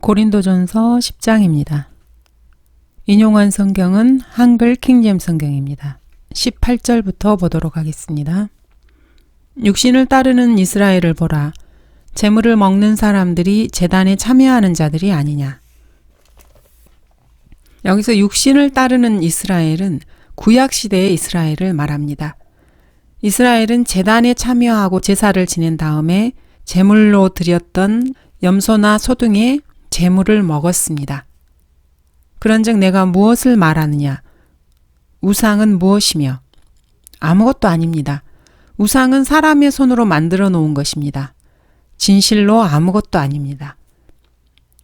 고린도전서 10장입니다. 인용한 성경은 한글 킹잼 성경입니다. 18절부터 보도록 하겠습니다. 육신을 따르는 이스라엘을 보라. 재물을 먹는 사람들이 재단에 참여하는 자들이 아니냐. 여기서 육신을 따르는 이스라엘은 구약 시대의 이스라엘을 말합니다. 이스라엘은 재단에 참여하고 제사를 지낸 다음에 제물로 드렸던 염소나 소 등의 재물을 먹었습니다. 그런즉 내가 무엇을 말하느냐? 우상은 무엇이며? 아무것도 아닙니다. 우상은 사람의 손으로 만들어 놓은 것입니다. 진실로 아무것도 아닙니다.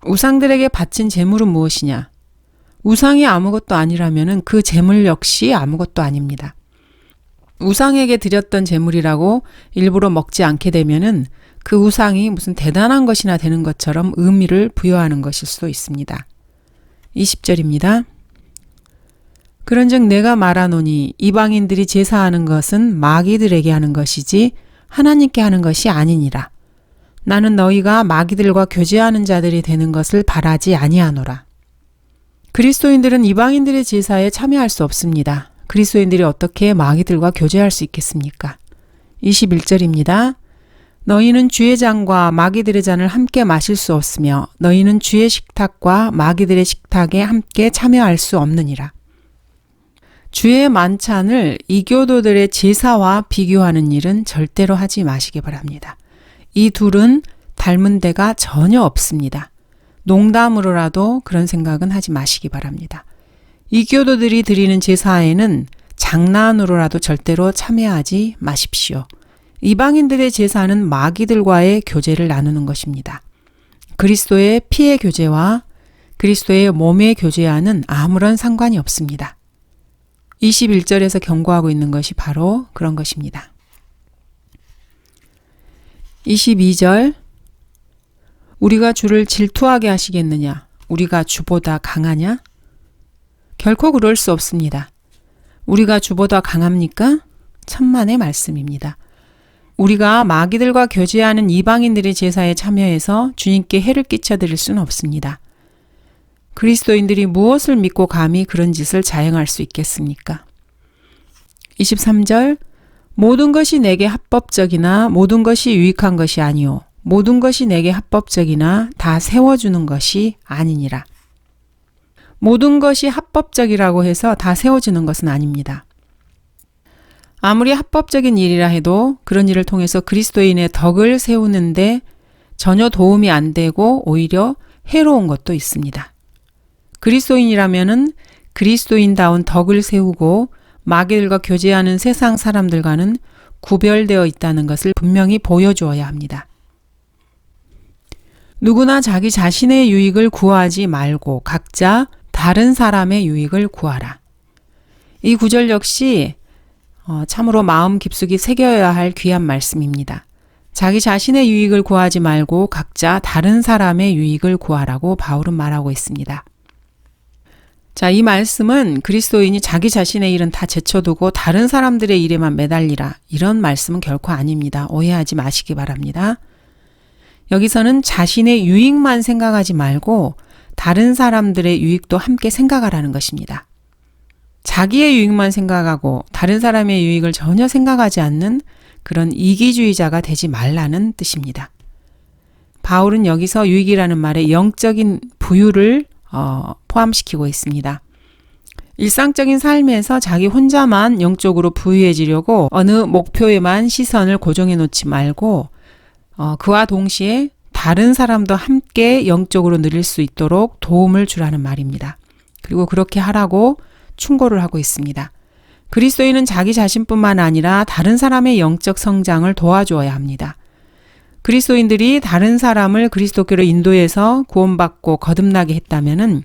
우상들에게 바친 재물은 무엇이냐? 우상이 아무것도 아니라면 그 재물 역시 아무것도 아닙니다. 우상에게 드렸던 재물이라고 일부러 먹지 않게 되면은 그 우상이 무슨 대단한 것이나 되는 것처럼 의미를 부여하는 것일 수도 있습니다. 20절입니다. 그런즉 내가 말하노니 이방인들이 제사하는 것은 마귀들에게 하는 것이지 하나님께 하는 것이 아니니라. 나는 너희가 마귀들과 교제하는 자들이 되는 것을 바라지 아니하노라. 그리스도인들은 이방인들의 제사에 참여할 수 없습니다. 그리스도인들이 어떻게 마귀들과 교제할 수 있겠습니까? 21절입니다. 너희는 주의 잔과 마귀들의 잔을 함께 마실 수 없으며 너희는 주의 식탁과 마귀들의 식탁에 함께 참여할 수 없느니라. 주의 만찬을 이교도들의 제사와 비교하는 일은 절대로 하지 마시기 바랍니다. 이 둘은 닮은 데가 전혀 없습니다. 농담으로라도 그런 생각은 하지 마시기 바랍니다. 이교도들이 드리는 제사에는 장난으로라도 절대로 참여하지 마십시오. 이방인들의 제사는 마귀들과의 교제를 나누는 것입니다. 그리스도의 피의 교제와 그리스도의 몸의 교제와는 아무런 상관이 없습니다. 21절에서 경고하고 있는 것이 바로 그런 것입니다. 22절 우리가 주를 질투하게 하시겠느냐? 우리가 주보다 강하냐? 결코 그럴 수 없습니다. 우리가 주보다 강합니까? 천만의 말씀입니다. 우리가 마귀들과 교제하는 이방인들의 제사에 참여해서 주님께 해를 끼쳐드릴 수는 없습니다. 그리스도인들이 무엇을 믿고 감히 그런 짓을 자행할 수 있겠습니까? 23절 모든 것이 내게 합법적이나 모든 것이 유익한 것이 아니오 모든 것이 내게 합법적이나 다 세워주는 것이 아니니라. 모든 것이 합법적이라고 해서 다 세워주는 것은 아닙니다. 아무리 합법적인 일이라 해도 그런 일을 통해서 그리스도인의 덕을 세우는데 전혀 도움이 안 되고 오히려 해로운 것도 있습니다. 그리스도인이라면은 그리스도인다운 덕을 세우고 마귀들과 교제하는 세상 사람들과는 구별되어 있다는 것을 분명히 보여주어야 합니다. 누구나 자기 자신의 유익을 구하지 말고 각자 다른 사람의 유익을 구하라. 이 구절 역시 어, 참으로 마음 깊숙이 새겨야 할 귀한 말씀입니다. 자기 자신의 유익을 구하지 말고 각자 다른 사람의 유익을 구하라고 바울은 말하고 있습니다. 자, 이 말씀은 그리스도인이 자기 자신의 일은 다 제쳐두고 다른 사람들의 일에만 매달리라. 이런 말씀은 결코 아닙니다. 오해하지 마시기 바랍니다. 여기서는 자신의 유익만 생각하지 말고 다른 사람들의 유익도 함께 생각하라는 것입니다. 자기의 유익만 생각하고 다른 사람의 유익을 전혀 생각하지 않는 그런 이기주의자가 되지 말라는 뜻입니다. 바울은 여기서 유익이라는 말에 영적인 부유를 어, 포함시키고 있습니다. 일상적인 삶에서 자기 혼자만 영적으로 부유해지려고 어느 목표에만 시선을 고정해 놓지 말고 어, 그와 동시에 다른 사람도 함께 영적으로 누릴 수 있도록 도움을 주라는 말입니다. 그리고 그렇게 하라고 충고를 하고 있습니다. 그리스도인은 자기 자신뿐만 아니라 다른 사람의 영적 성장을 도와주어야 합니다. 그리스도인들이 다른 사람을 그리스도교로 인도해서 구원받고 거듭나게 했다면은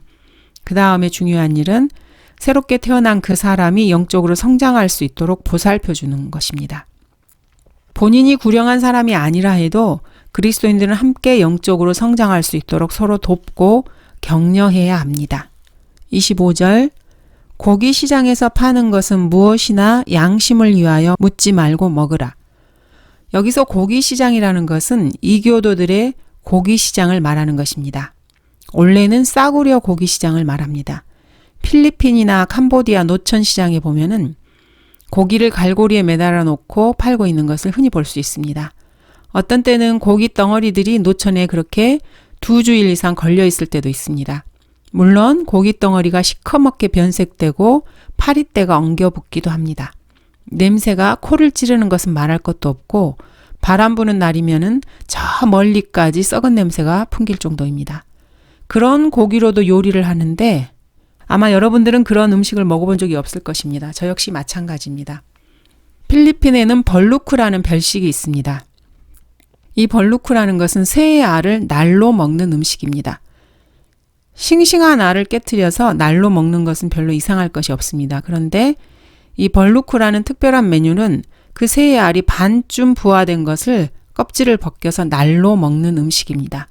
그 다음에 중요한 일은 새롭게 태어난 그 사람이 영적으로 성장할 수 있도록 보살펴 주는 것입니다. 본인이 구령한 사람이 아니라 해도 그리스도인들은 함께 영적으로 성장할 수 있도록 서로 돕고 격려해야 합니다. 25절 고기 시장에서 파는 것은 무엇이나 양심을 위하여 묻지 말고 먹으라. 여기서 고기 시장이라는 것은 이교도들의 고기 시장을 말하는 것입니다. 원래는 싸구려 고기 시장을 말합니다. 필리핀이나 캄보디아 노천 시장에 보면은 고기를 갈고리에 매달아 놓고 팔고 있는 것을 흔히 볼 수 있습니다. 어떤 때는 고기 덩어리들이 노천에 그렇게 두 주일 이상 걸려 있을 때도 있습니다. 물론 고기 덩어리가 시커멓게 변색되고 파리때가 엉겨 붙기도 합니다. 냄새가 코를 찌르는 것은 말할 것도 없고 바람 부는 날이면은 저 멀리까지 썩은 냄새가 풍길 정도입니다. 그런 고기로도 요리를 하는데 아마 여러분들은 그런 음식을 먹어본 적이 없을 것입니다. 저 역시 마찬가지입니다. 필리핀에는 벌루크라는 별식이 있습니다. 이 벌루크라는 것은 새의 알을 날로 먹는 음식입니다. 싱싱한 알을 깨뜨려서 날로 먹는 것은 별로 이상할 것이 없습니다. 그런데 이 벌루크라는 특별한 메뉴는 그 새의 알이 반쯤 부화된 것을 껍질을 벗겨서 날로 먹는 음식입니다.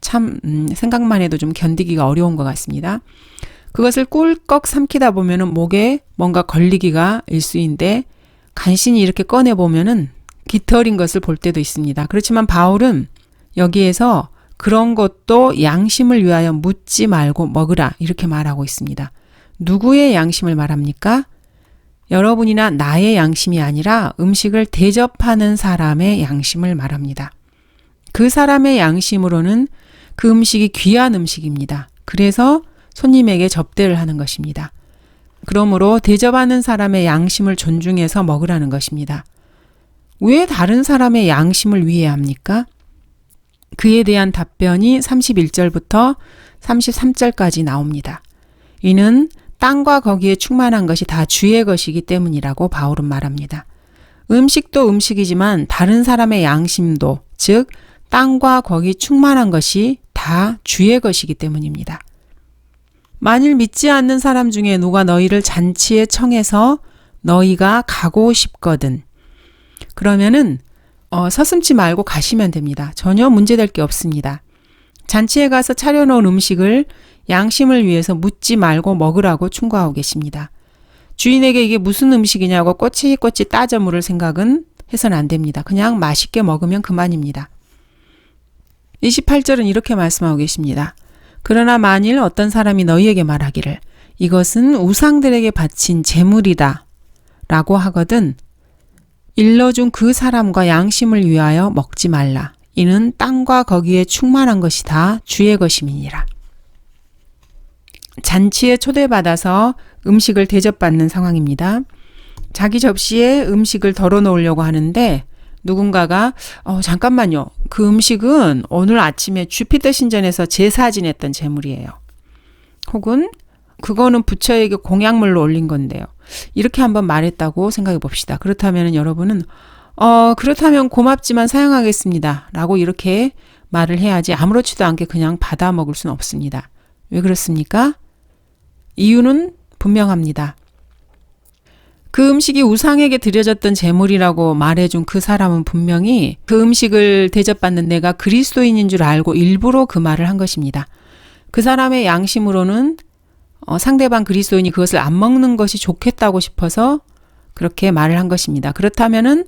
참 음, 생각만 해도 좀 견디기가 어려운 것 같습니다. 그것을 꿀꺽 삼키다 보면은 목에 뭔가 걸리기가 일수인데 간신히 이렇게 꺼내 보면은 깃털인 것을 볼 때도 있습니다. 그렇지만 바울은 여기에서 그런 것도 양심을 위하여 묻지 말고 먹으라 이렇게 말하고 있습니다. 누구의 양심을 말합니까? 여러분이나 나의 양심이 아니라 음식을 대접하는 사람의 양심을 말합니다. 그 사람의 양심으로는 그 음식이 귀한 음식입니다. 그래서 손님에게 접대를 하는 것입니다. 그러므로 대접하는 사람의 양심을 존중해서 먹으라는 것입니다. 왜 다른 사람의 양심을 위해 합니까? 그에 대한 답변이 31절부터 33절까지 나옵니다. 이는 땅과 거기에 충만한 것이 다 주의 것이기 때문이라고 바울은 말합니다. 음식도 음식이지만 다른 사람의 양심도, 즉, 땅과 거기 충만한 것이 다 주의 것이기 때문입니다. 만일 믿지 않는 사람 중에 누가 너희를 잔치에 청해서 너희가 가고 싶거든. 그러면은 어, 서슴지 말고 가시면 됩니다. 전혀 문제될 게 없습니다. 잔치에 가서 차려놓은 음식을 양심을 위해서 묻지 말고 먹으라고 충고하고 계십니다. 주인에게 이게 무슨 음식이냐고 꼬치꼬치 따져 물을 생각은 해서는 안 됩니다. 그냥 맛있게 먹으면 그만입니다. 28절은 이렇게 말씀하고 계십니다. 그러나 만일 어떤 사람이 너희에게 말하기를 이것은 우상들에게 바친 재물이다 라고 하거든 일러준 그 사람과 양심을 위하여 먹지 말라. 이는 땅과 거기에 충만한 것이 다 주의 것임이니라. 잔치에 초대받아서 음식을 대접받는 상황입니다. 자기 접시에 음식을 덜어 놓으려고 하는데 누군가가 어 잠깐만요. 그 음식은 오늘 아침에 주피터 신전에서 제사 지냈던 제물이에요. 혹은 그거는 부처에게 공약물로 올린 건데요. 이렇게 한번 말했다고 생각해 봅시다. 그렇다면 여러분은 어 그렇다면 고맙지만 사용하겠습니다. 라고 이렇게 말을 해야지 아무렇지도 않게 그냥 받아 먹을 수는 없습니다. 왜 그렇습니까? 이유는 분명합니다. 그 음식이 우상에게 드려졌던 제물이라고 말해준 그 사람은 분명히 그 음식을 대접받는 내가 그리스도인인 줄 알고 일부러 그 말을 한 것입니다. 그 사람의 양심으로는 어, 상대방 그리스도인이 그것을 안 먹는 것이 좋겠다고 싶어서 그렇게 말을 한 것입니다. 그렇다면은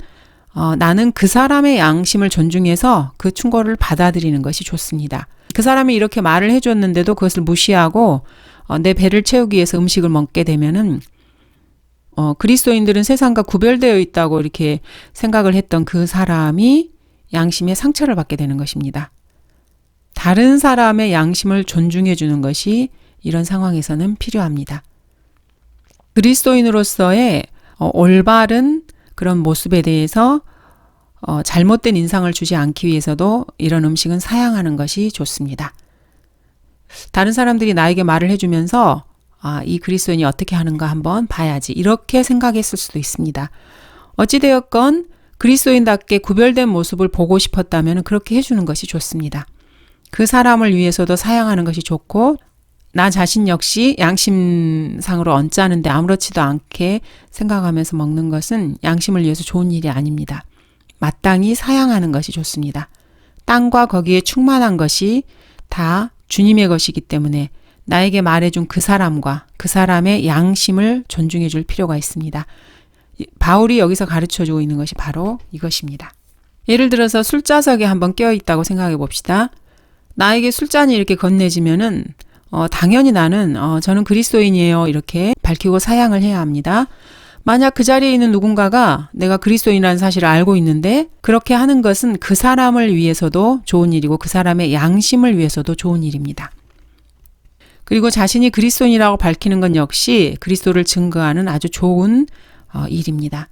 어, 나는 그 사람의 양심을 존중해서 그 충고를 받아들이는 것이 좋습니다. 그 사람이 이렇게 말을 해줬는데도 그것을 무시하고 어, 내 배를 채우기 위해서 음식을 먹게 되면은 어, 그리스도인들은 세상과 구별되어 있다고 이렇게 생각을 했던 그 사람이 양심의 상처를 받게 되는 것입니다. 다른 사람의 양심을 존중해 주는 것이 이런 상황에서는 필요합니다. 그리스도인으로서의 어, 올바른 그런 모습에 대해서 어, 잘못된 인상을 주지 않기 위해서도 이런 음식은 사양하는 것이 좋습니다. 다른 사람들이 나에게 말을 해주면서 아, 이 그리스도인이 어떻게 하는가 한번 봐야지. 이렇게 생각했을 수도 있습니다. 어찌되었건 그리스도인답게 구별된 모습을 보고 싶었다면 그렇게 해주는 것이 좋습니다. 그 사람을 위해서도 사양하는 것이 좋고, 나 자신 역시 양심상으로 언짢은데 아무렇지도 않게 생각하면서 먹는 것은 양심을 위해서 좋은 일이 아닙니다. 마땅히 사양하는 것이 좋습니다. 땅과 거기에 충만한 것이 다 주님의 것이기 때문에 나에게 말해준 그 사람과 그 사람의 양심을 존중해 줄 필요가 있습니다. 바울이 여기서 가르쳐 주고 있는 것이 바로 이것입니다. 예를 들어서 술자석에 한번 깨어 있다고 생각해 봅시다. 나에게 술잔이 이렇게 건네지면은 어, 당연히 나는 어, 저는 그리스도인이에요 이렇게 밝히고 사양을 해야 합니다. 만약 그 자리에 있는 누군가가 내가 그리스도인이라는 사실을 알고 있는데 그렇게 하는 것은 그 사람을 위해서도 좋은 일이고 그 사람의 양심을 위해서도 좋은 일입니다. 그리고 자신이 그리스도인이라고 밝히는 건 역시 그리스도를 증거하는 아주 좋은 어, 일입니다.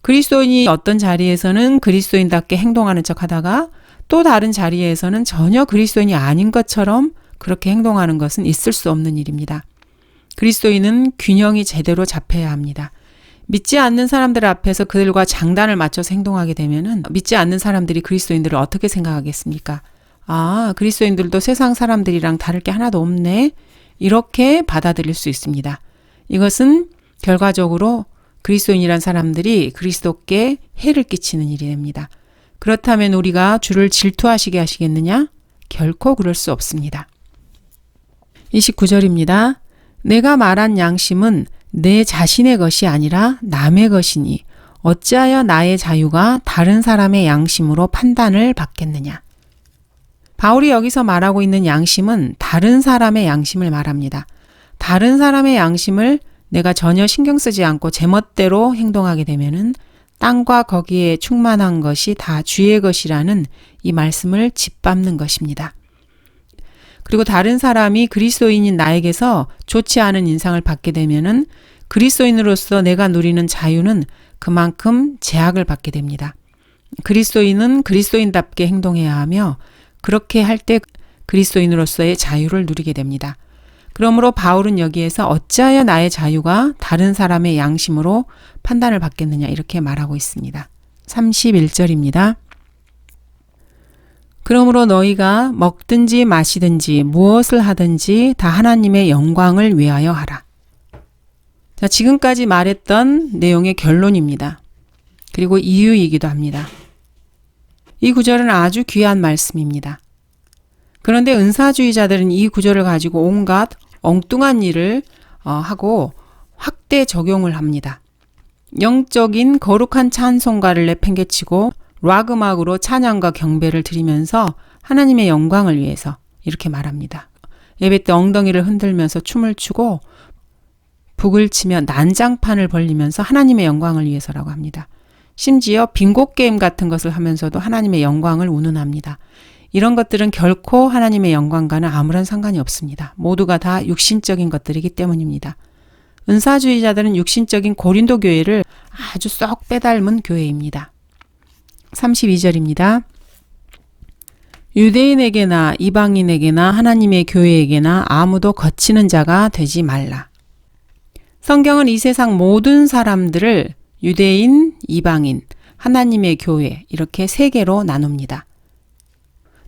그리스도인이 어떤 자리에서는 그리스도인답게 행동하는 척 하다가 또 다른 자리에서는 전혀 그리스도인이 아닌 것처럼 그렇게 행동하는 것은 있을 수 없는 일입니다. 그리스도인은 균형이 제대로 잡혀야 합니다. 믿지 않는 사람들 앞에서 그들과 장단을 맞춰서 행동하게 되면은 믿지 않는 사람들이 그리스도인들을 어떻게 생각하겠습니까? 아, 그리스도인들도 세상 사람들이랑 다를 게 하나도 없네. 이렇게 받아들일 수 있습니다. 이것은 결과적으로 그리스도인이란 사람들이 그리스도께 해를 끼치는 일이 됩니다. 그렇다면 우리가 주를 질투하시게 하시겠느냐? 결코 그럴 수 없습니다. 29절입니다. 내가 말한 양심은 내 자신의 것이 아니라 남의 것이니 어찌하여 나의 자유가 다른 사람의 양심으로 판단을 받겠느냐. 바울이 여기서 말하고 있는 양심은 다른 사람의 양심을 말합니다. 다른 사람의 양심을 내가 전혀 신경 쓰지 않고 제멋대로 행동하게 되면은 땅과 거기에 충만한 것이 다 주의 것이라는 이 말씀을 짓밟는 것입니다. 그리고 다른 사람이 그리스도인인 나에게서 좋지 않은 인상을 받게 되면은 그리스도인으로서 내가 누리는 자유는 그만큼 제약을 받게 됩니다. 그리스도인은 그리스도인답게 행동해야 하며 그렇게 할 때 그리스도인으로서의 자유를 누리게 됩니다. 그러므로 바울은 여기에서 어찌하여 나의 자유가 다른 사람의 양심으로 판단을 받겠느냐 이렇게 말하고 있습니다. 31절입니다. 그러므로 너희가 먹든지 마시든지 무엇을 하든지 다 하나님의 영광을 위하여 하라. 자, 지금까지 말했던 내용의 결론입니다. 그리고 이유이기도 합니다. 이 구절은 아주 귀한 말씀입니다. 그런데 은사주의자들은 이 구절을 가지고 온갖 엉뚱한 일을 어, 하고 확대 적용을 합니다. 영적인 거룩한 찬송가를 내팽개치고 락 음악으로 찬양과 경배를 드리면서 하나님의 영광을 위해서 이렇게 말합니다. 예배 때 엉덩이를 흔들면서 춤을 추고 북을 치며 난장판을 벌리면서 하나님의 영광을 위해서라고 합니다. 심지어 빙고 게임 같은 것을 하면서도 하나님의 영광을 운운합니다. 이런 것들은 결코 하나님의 영광과는 아무런 상관이 없습니다. 모두가 다 육신적인 것들이기 때문입니다. 은사주의자들은 육신적인 고린도 교회를 아주 쏙 빼닮은 교회입니다. 32절입니다. 유대인에게나 이방인에게나 하나님의 교회에게나 아무도 거치는 자가 되지 말라. 성경은 이 세상 모든 사람들을 유대인, 이방인, 하나님의 교회 이렇게 세 개로 나눕니다.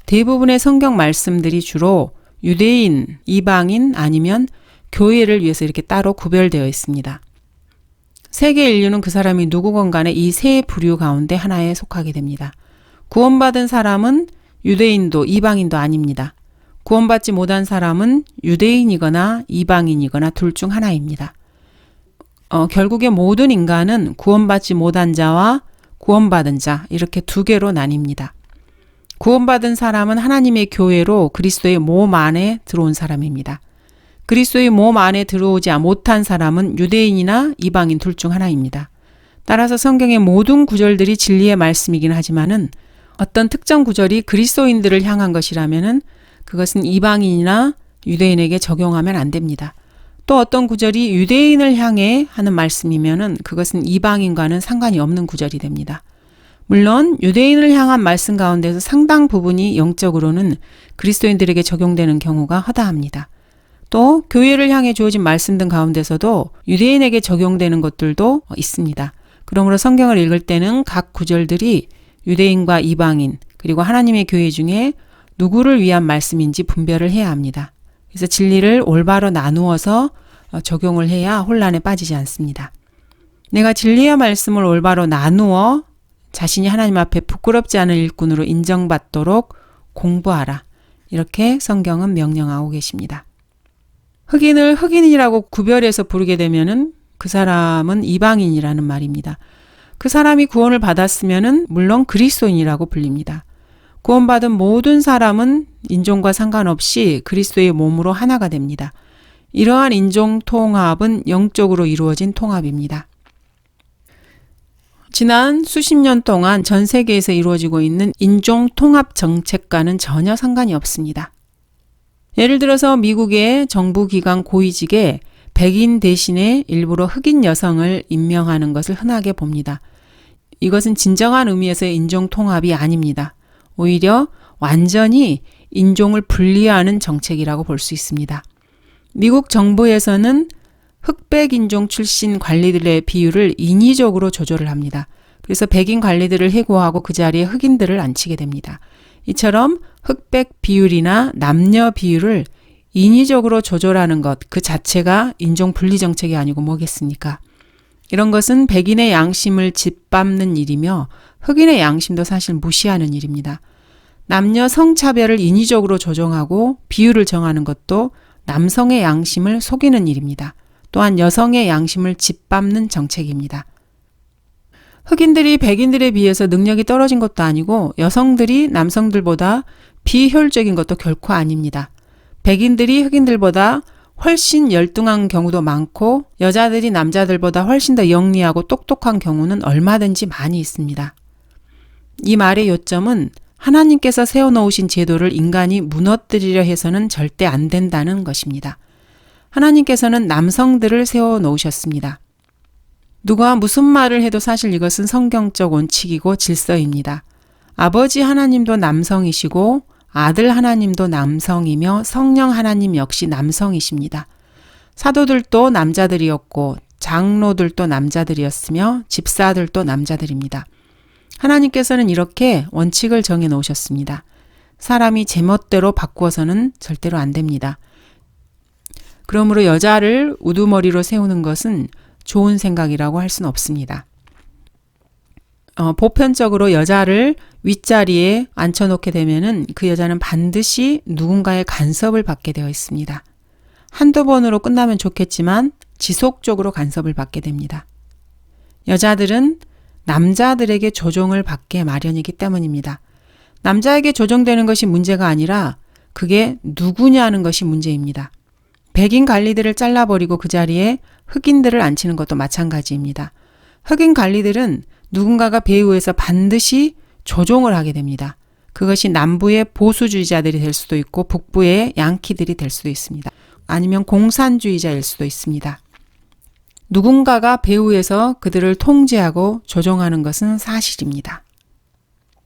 대부분의 성경 말씀들이 주로 유대인, 이방인 아니면 교회를 위해서 이렇게 따로 구별되어 있습니다. 세계 인류는 그 사람이 누구건 간에 이 세 부류 가운데 하나에 속하게 됩니다. 구원받은 사람은 유대인도 이방인도 아닙니다. 구원받지 못한 사람은 유대인이거나 이방인이거나 둘 중 하나입니다. 어, 결국에 모든 인간은 구원받지 못한 자와 구원받은 자 이렇게 두 개로 나뉩니다. 구원받은 사람은 하나님의 교회로 그리스도의 몸 안에 들어온 사람입니다. 그리스도의 몸 안에 들어오지 못한 사람은 유대인이나 이방인 둘 중 하나입니다. 따라서 성경의 모든 구절들이 진리의 말씀이긴 하지만은 어떤 특정 구절이 그리스도인들을 향한 것이라면은 그것은 이방인이나 유대인에게 적용하면 안 됩니다. 또 어떤 구절이 유대인을 향해 하는 말씀이면은 그것은 이방인과는 상관이 없는 구절이 됩니다. 물론 유대인을 향한 말씀 가운데서 상당 부분이 영적으로는 그리스도인들에게 적용되는 경우가 허다합니다. 또 교회를 향해 주어진 말씀 등 가운데서도 유대인에게 적용되는 것들도 있습니다. 그러므로 성경을 읽을 때는 각 구절들이 유대인과 이방인 그리고 하나님의 교회 중에 누구를 위한 말씀인지 분별을 해야 합니다. 그래서 진리를 올바로 나누어서 적용을 해야 혼란에 빠지지 않습니다. 내가 진리의 말씀을 올바로 나누어 자신이 하나님 앞에 부끄럽지 않은 일꾼으로 인정받도록 공부하라. 이렇게 성경은 명령하고 계십니다. 흑인을 흑인이라고 구별해서 부르게 되면은 그 사람은 이방인이라는 말입니다. 그 사람이 구원을 받았으면은 물론 그리스도인이라고 불립니다. 구원받은 모든 사람은 인종과 상관없이 그리스도의 몸으로 하나가 됩니다. 이러한 인종 통합은 영적으로 이루어진 통합입니다. 지난 수십 년 동안 전 세계에서 이루어지고 있는 인종 통합 정책과는 전혀 상관이 없습니다. 예를 들어서 미국의 정부 기관 고위직에 백인 대신에 일부러 흑인 여성을 임명하는 것을 흔하게 봅니다. 이것은 진정한 의미에서의 인종 통합이 아닙니다. 오히려 완전히 인종을 분리하는 정책이라고 볼 수 있습니다. 미국 정부에서는 흑백 인종 출신 관리들의 비율을 인위적으로 조절을 합니다. 그래서 백인 관리들을 해고하고 그 자리에 흑인들을 앉히게 됩니다. 이처럼 흑백 비율이나 남녀 비율을 인위적으로 조절하는 것 그 자체가 인종 분리 정책이 아니고 뭐겠습니까? 이런 것은 백인의 양심을 짓밟는 일이며 흑인의 양심도 사실 무시하는 일입니다. 남녀 성차별을 인위적으로 조정하고 비율을 정하는 것도 남성의 양심을 속이는 일입니다. 또한 여성의 양심을 짓밟는 정책입니다. 흑인들이 백인들에 비해서 능력이 떨어진 것도 아니고 여성들이 남성들보다 비효율적인 것도 결코 아닙니다. 백인들이 흑인들보다 훨씬 열등한 경우도 많고 여자들이 남자들보다 훨씬 더 영리하고 똑똑한 경우는 얼마든지 많이 있습니다. 이 말의 요점은 하나님께서 세워놓으신 제도를 인간이 무너뜨리려 해서는 절대 안 된다는 것입니다. 하나님께서는 남성들을 세워놓으셨습니다. 누가 무슨 말을 해도 사실 이것은 성경적 원칙이고 질서입니다. 아버지 하나님도 남성이시고 아들 하나님도 남성이며 성령 하나님 역시 남성이십니다. 사도들도 남자들이었고 장로들도 남자들이었으며 집사들도 남자들입니다. 하나님께서는 이렇게 원칙을 정해 놓으셨습니다. 사람이 제멋대로 바꾸어서는 절대로 안 됩니다. 그러므로 여자를 우두머리로 세우는 것은 좋은 생각이라고 할 수는 없습니다. 어, 보편적으로 여자를 윗자리에 앉혀놓게 되면은 그 여자는 반드시 누군가의 간섭을 받게 되어 있습니다. 한두 번으로 끝나면 좋겠지만 지속적으로 간섭을 받게 됩니다. 여자들은 남자들에게 조종을 받게 마련이기 때문입니다. 남자에게 조종되는 것이 문제가 아니라 그게 누구냐는 것이 문제입니다. 백인 관리들을 잘라버리고 그 자리에 흑인들을 앉히는 것도 마찬가지입니다. 흑인 관리들은 누군가가 배후에서 반드시 조종을 하게 됩니다. 그것이 남부의 보수주의자들이 될 수도 있고 북부의 양키들이 될 수도 있습니다. 아니면 공산주의자일 수도 있습니다. 누군가가 배후에서 그들을 통제하고 조종하는 것은 사실입니다.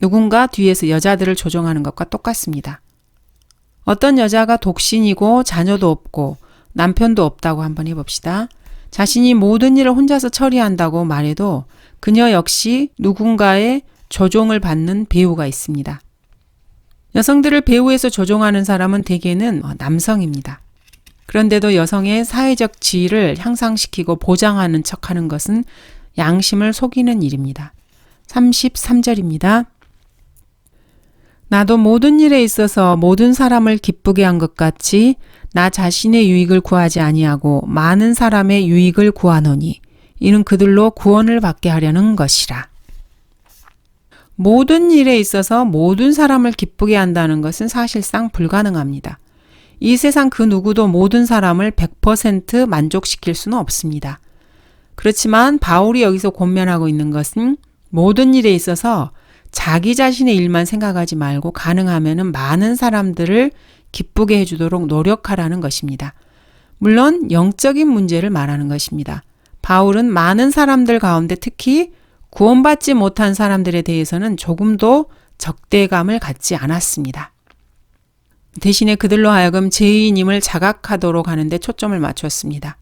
누군가 뒤에서 여자들을 조종하는 것과 똑같습니다. 어떤 여자가 독신이고 자녀도 없고 남편도 없다고 한번 해봅시다. 자신이 모든 일을 혼자서 처리한다고 말해도 그녀 역시 누군가의 조종을 받는 배우가 있습니다. 여성들을 배우에서 조종하는 사람은 대개는 남성입니다. 그런데도 여성의 사회적 지위를 향상시키고 보장하는 척 하는 것은 양심을 속이는 일입니다. 33절입니다. 나도 모든 일에 있어서 모든 사람을 기쁘게 한 것 같이 나 자신의 유익을 구하지 아니하고 많은 사람의 유익을 구하노니 이는 그들로 구원을 받게 하려는 것이라. 모든 일에 있어서 모든 사람을 기쁘게 한다는 것은 사실상 불가능합니다. 이 세상 그 누구도 모든 사람을 100% 만족시킬 수는 없습니다. 그렇지만 바울이 여기서 권면하고 있는 것은 모든 일에 있어서 자기 자신의 일만 생각하지 말고 가능하면 많은 사람들을 기쁘게 해주도록 노력하라는 것입니다. 물론 영적인 문제를 말하는 것입니다. 바울은 많은 사람들 가운데 특히 구원받지 못한 사람들에 대해서는 조금도 적대감을 갖지 않았습니다. 대신에 그들로 하여금 죄인임을 자각하도록 하는데 초점을 맞췄습니다.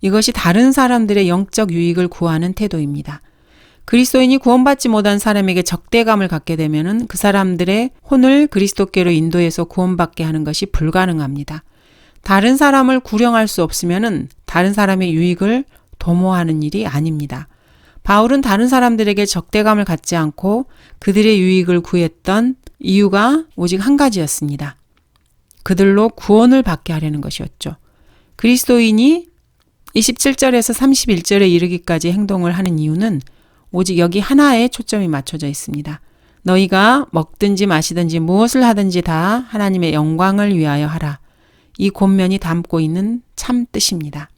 이것이 다른 사람들의 영적 유익을 구하는 태도입니다. 그리스도인이 구원받지 못한 사람에게 적대감을 갖게 되면 그 사람들의 혼을 그리스도께로 인도해서 구원받게 하는 것이 불가능합니다. 다른 사람을 구령할 수 없으면 다른 사람의 유익을 도모하는 일이 아닙니다. 바울은 다른 사람들에게 적대감을 갖지 않고 그들의 유익을 구했던 이유가 오직 한 가지였습니다. 그들로 구원을 받게 하려는 것이었죠. 그리스도인이 27절에서 31절에 이르기까지 행동을 하는 이유는 오직 여기 하나에 초점이 맞춰져 있습니다. 너희가 먹든지 마시든지 무엇을 하든지 다 하나님의 영광을 위하여 하라. 이 권면이 담고 있는 참 뜻입니다.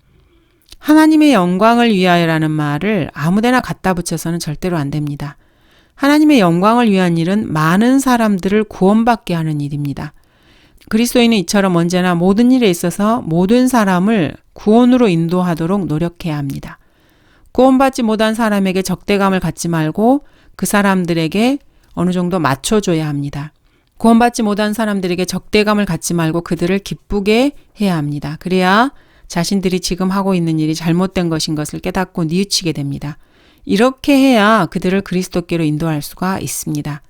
하나님의 영광을 위하여라는 말을 아무데나 갖다 붙여서는 절대로 안 됩니다. 하나님의 영광을 위한 일은 많은 사람들을 구원받게 하는 일입니다. 그리스도인은 이처럼 언제나 모든 일에 있어서 모든 사람을 구원으로 인도하도록 노력해야 합니다. 구원받지 못한 사람에게 적대감을 갖지 말고 그 사람들에게 어느 정도 맞춰줘야 합니다. 구원받지 못한 사람들에게 적대감을 갖지 말고 그들을 기쁘게 해야 합니다. 그래야 자신들이 지금 하고 있는 일이 잘못된 것인 것을 깨닫고 뉘우치게 됩니다. 이렇게 해야 그들을 그리스도께로 인도할 수가 있습니다.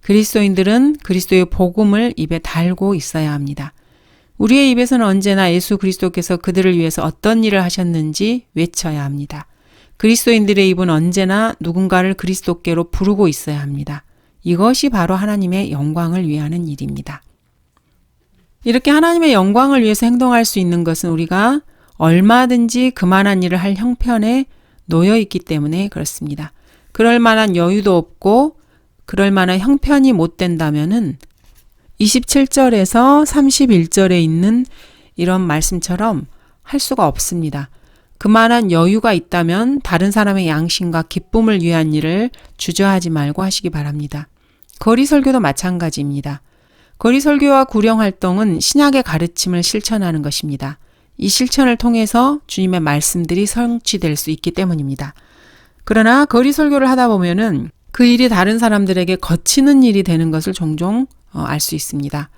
그리스도인들은 그리스도의 복음을 입에 달고 있어야 합니다. 우리의 입에서는 언제나 예수 그리스도께서 그들을 위해서 어떤 일을 하셨는지 외쳐야 합니다. 그리스도인들의 입은 언제나 누군가를 그리스도께로 부르고 있어야 합니다. 이것이 바로 하나님의 영광을 위하는 일입니다. 이렇게 하나님의 영광을 위해서 행동할 수 있는 것은 우리가 얼마든지 그만한 일을 할 형편에 놓여 있기 때문에 그렇습니다. 그럴 만한 여유도 없고 그럴 만한 형편이 못 된다면은 27절에서 31절에 있는 이런 말씀처럼 할 수가 없습니다. 그만한 여유가 있다면 다른 사람의 양심과 기쁨을 위한 일을 주저하지 말고 하시기 바랍니다. 거리 설교도 마찬가지입니다. 거리 설교와 구령 활동은 신약의 가르침을 실천하는 것입니다. 이 실천을 통해서 주님의 말씀들이 성취될 수 있기 때문입니다. 그러나 거리 설교를 하다 보면은 그 일이 다른 사람들에게 거치는 일이 되는 것을 종종 어, 알수 있습니다.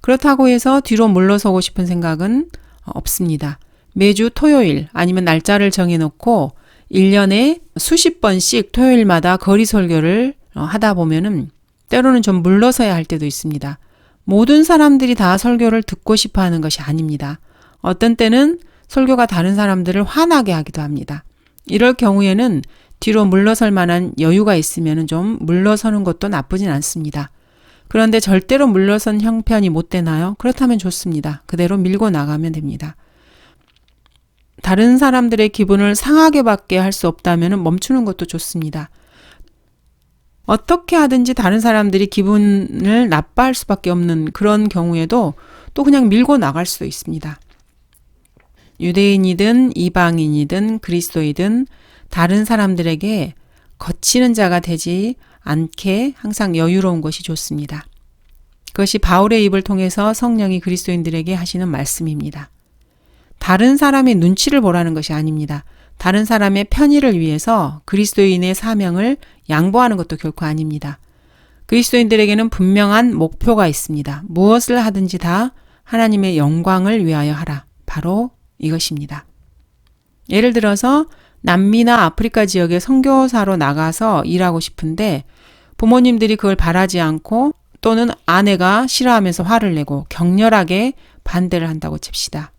그렇다고 해서 뒤로 물러서고 싶은 생각은 어, 없습니다. 매주 토요일 아니면 날짜를 정해놓고 1년에 수십 번씩 토요일마다 거리 설교를 어, 하다 보면은 때로는 좀 물러서야 할 때도 있습니다. 모든 사람들이 다 설교를 듣고 싶어 하는 것이 아닙니다. 어떤 때는 설교가 다른 사람들을 화나게 하기도 합니다. 이럴 경우에는 뒤로 물러설 만한 여유가 있으면 좀 물러서는 것도 나쁘진 않습니다. 그런데 절대로 물러선 형편이 못 되나요? 그렇다면 좋습니다. 그대로 밀고 나가면 됩니다. 다른 사람들의 기분을 상하게 받게 할 수 없다면 멈추는 것도 좋습니다. 어떻게 하든지 다른 사람들이 기분을 나빠할 수밖에 없는 그런 경우에도 또 그냥 밀고 나갈 수도 있습니다. 유대인이든 이방인이든 그리스도이든 다른 사람들에게 거치는 자가 되지 않게 항상 여유로운 것이 좋습니다. 그것이 바울의 입을 통해서 성령이 그리스도인들에게 하시는 말씀입니다. 다른 사람의 눈치를 보라는 것이 아닙니다. 다른 사람의 편의를 위해서 그리스도인의 사명을 양보하는 것도 결코 아닙니다. 그리스도인들에게는 분명한 목표가 있습니다. 무엇을 하든지 다 하나님의 영광을 위하여 하라. 바로 이것입니다. 예를 들어서 남미나 아프리카 지역에 선교사로 나가서 일하고 싶은데 부모님들이 그걸 바라지 않고 또는 아내가 싫어하면서 화를 내고 격렬하게 반대를 한다고 칩시다.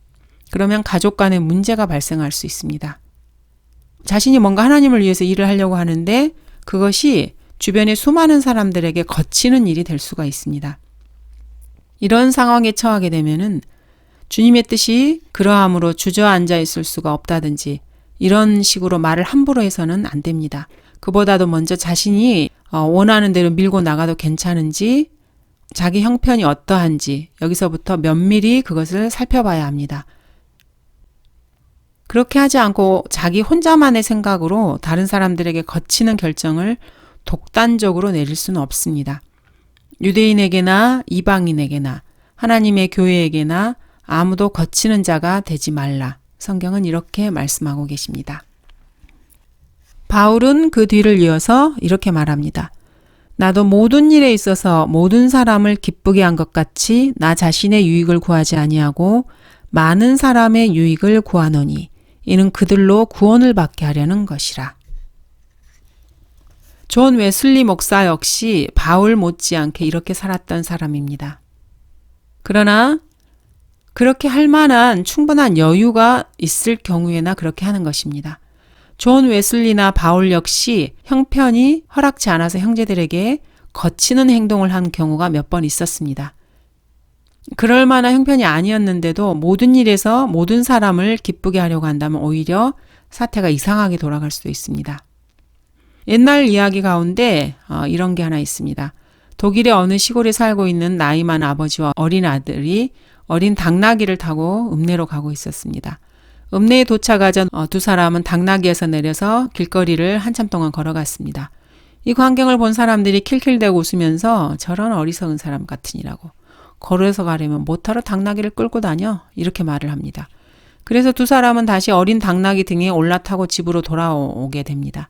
그러면 가족 간에 문제가 발생할 수 있습니다. 자신이 뭔가 하나님을 위해서 일을 하려고 하는데 그것이 주변의 수많은 사람들에게 거치는 일이 될 수가 있습니다. 이런 상황에 처하게 되면은 주님의 뜻이 그러함으로 주저앉아 있을 수가 없다든지 이런 식으로 말을 함부로 해서는 안 됩니다. 그보다도 먼저 자신이 어, 원하는 대로 밀고 나가도 괜찮은지 자기 형편이 어떠한지 여기서부터 면밀히 그것을 살펴봐야 합니다. 그렇게 하지 않고 자기 혼자만의 생각으로 다른 사람들에게 거치는 결정을 독단적으로 내릴 수는 없습니다. 유대인에게나 이방인에게나 하나님의 교회에게나 아무도 거치는 자가 되지 말라. 성경은 이렇게 말씀하고 계십니다. 바울은 그 뒤를 이어서 이렇게 말합니다. 나도 모든 일에 있어서 모든 사람을 기쁘게 한 것 같이 나 자신의 유익을 구하지 아니하고 많은 사람의 유익을 구하노니 이는 그들로 구원을 받게 하려는 것이라. 존 웨슬리 목사 역시 바울 못지않게 이렇게 살았던 사람입니다. 그러나 그렇게 할 만한 충분한 여유가 있을 경우에나 그렇게 하는 것입니다. 존 웨슬리나 바울 역시 형편이 허락치 않아서 형제들에게 거치는 행동을 한 경우가 몇 번 있었습니다. 그럴 만한 형편이 아니었는데도 모든 일에서 모든 사람을 기쁘게 하려고 한다면 오히려 사태가 이상하게 돌아갈 수도 있습니다. 옛날 이야기 가운데 어, 이런 게 하나 있습니다. 독일의 어느 시골에 살고 있는 나이 많은 아버지와 어린 아들이 어린 당나귀를 타고 읍내로 가고 있었습니다. 읍내에 도착하자 어, 두 사람은 당나귀에서 내려서 길거리를 한참 동안 걸어갔습니다. 이 광경을 본 사람들이 킬킬대고 웃으면서 저런 어리석은 사람 같으니라고 걸어서 가려면 못하러 당나귀를 끌고 다녀 이렇게 말을 합니다. 그래서 두 사람은 다시 어린 당나귀 등에 올라타고 집으로 돌아오게 됩니다.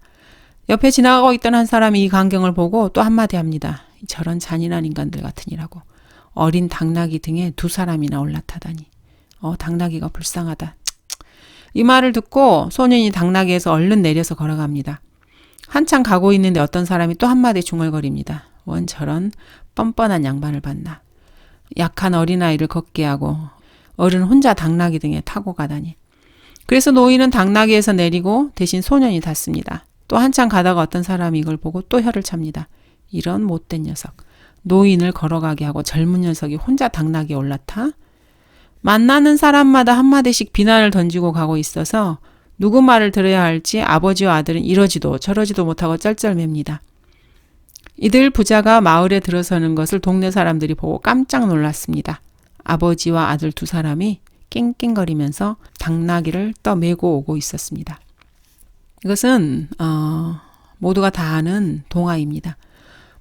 옆에 지나가고 있던 한 사람이 이 광경을 보고 또 한마디 합니다. 저런 잔인한 인간들 같으니라고. 어린 당나귀 등에 두 사람이나 올라타다니. 어, 당나귀가 불쌍하다. 이 말을 듣고 소년이 당나귀에서 얼른 내려서 걸어갑니다. 한참 가고 있는데 어떤 사람이 또 한마디 중얼거립니다. 원 저런 뻔뻔한 양반을 봤나. 약한 어린아이를 걷게 하고 어른 혼자 당나귀 등에 타고 가다니. 그래서 노인은 당나귀에서 내리고 대신 소년이 탔습니다. 또 한참 가다가 어떤 사람이 이걸 보고 또 혀를 찹니다. 이런 못된 녀석. 노인을 걸어가게 하고 젊은 녀석이 혼자 당나귀에 올라타? 만나는 사람마다 한마디씩 비난을 던지고 가고 있어서 누구 말을 들어야 할지 아버지와 아들은 이러지도 저러지도 못하고 쩔쩔맵니다. 이들 부자가 마을에 들어서는 것을 동네 사람들이 보고 깜짝 놀랐습니다. 아버지와 아들 두 사람이 낑낑거리면서 당나귀를 떠메고 오고 있었습니다. 이것은 어, 모두가 다 아는 동화입니다.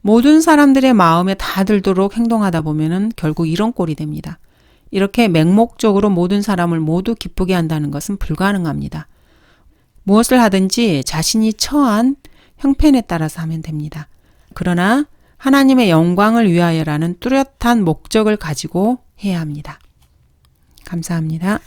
모든 사람들의 마음에 다 들도록 행동하다 보면은 결국 이런 꼴이 됩니다. 이렇게 맹목적으로 모든 사람을 모두 기쁘게 한다는 것은 불가능합니다. 무엇을 하든지 자신이 처한 형편에 따라서 하면 됩니다. 그러나 하나님의 영광을 위하여라는 뚜렷한 목적을 가지고 해야 합니다. 감사합니다.